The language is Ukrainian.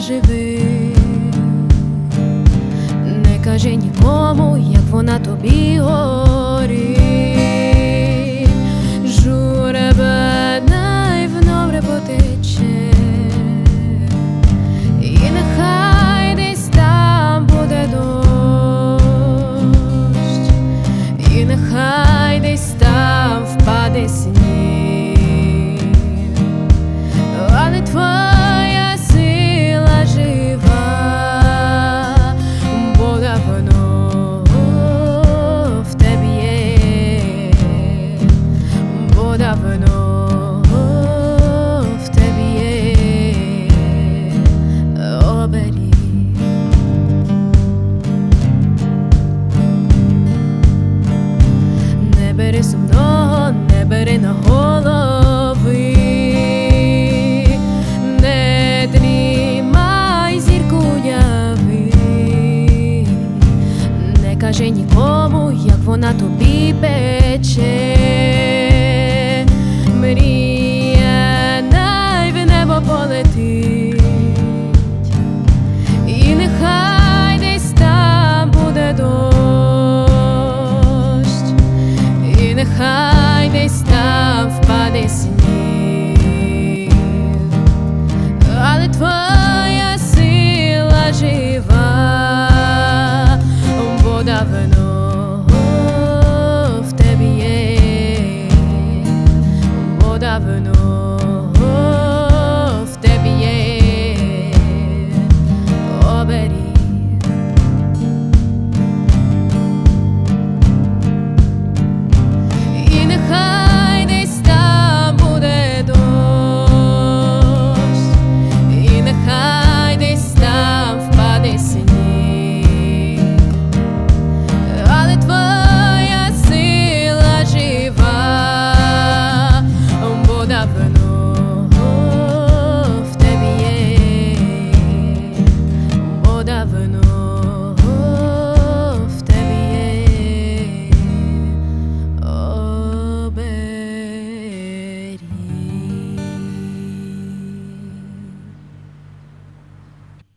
живи, не кажи нікому, як вона тобі горі Журебена й внов потече, і нехай десь там буде дощ, і нехай десь там впаде сніг. Давно в тебе є оберіг. Не бери сумного, не бери на голови, не дрімай зірку яви, не кажи нікому, як вона тобі пече.